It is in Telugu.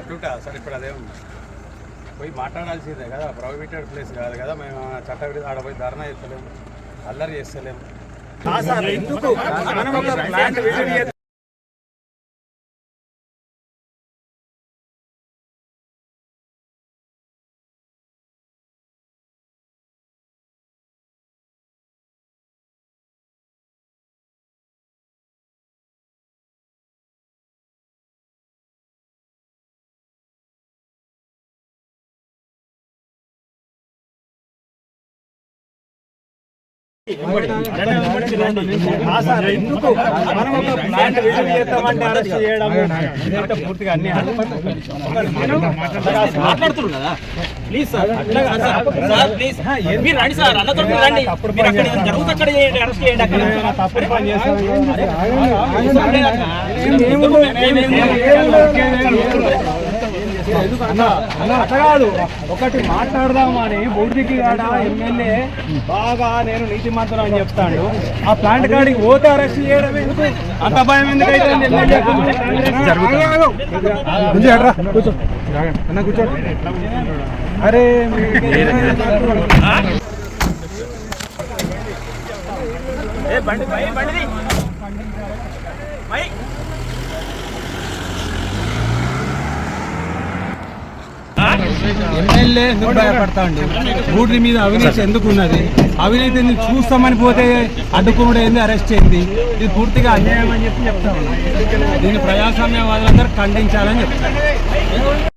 అడ్డుట సార్ ఇప్పుడు అదే ఉంది. పోయి మాట్లాడాల్సిందే కదా ప్రొహిబిటెడ్ ప్లేస్ కాదు కదా మేము చట్ట విరుద్ధ ఆడ పోయి ధర్నా చేస్తలేము అల్లరి చేస్తలేము. ఎందుకు? ఎందుకు మనం ఒక ప్లాంట్ చేస్తామంటే అరెస్ట్ చేయడం ఇదంతా పూర్తిగా అన్ని మాట్లాడుతున్నారు కదా ప్లీజ్ సార్ అట్లా కాదు సార్ ప్లీజ్ మీరు రండి సార్ అన్నతో మీరు రండి మీరు అక్కడ జరుగుతుంది అక్కడ చేయండి అరెస్ట్ చేయండి అక్కడ తప్పుడు పని అట్లా కాదు. ఒకటి మాట్లాడదామని బౌద్ధికి కాడ ఎమ్మెల్యే బాగా నేను నీతి మంత్రం అని చెప్తాడు. ఆ ప్లాంట్ కాడికి పోతే అరెస్ట్ చేయడం ఎందుకు? అంత భయం ఎందుకు అయితే అరే ఏ బండి ఎమ్మెల్యే ఎందుకు భయపడతాండు? బూడ్రి మీద అవినీతి ఎందుకు ఉన్నది? అవినీతిని చూస్తామని పోతే అడ్డుకున్నాడు ఏంది? అరెస్ట్ అయింది ఇది పూర్తిగా అన్యాయం అని చెప్పి చెప్తా ఉన్నాను దీన్ని ప్రజాస్వామ్యవాదులందరూ ఖండించాలని చెప్తాను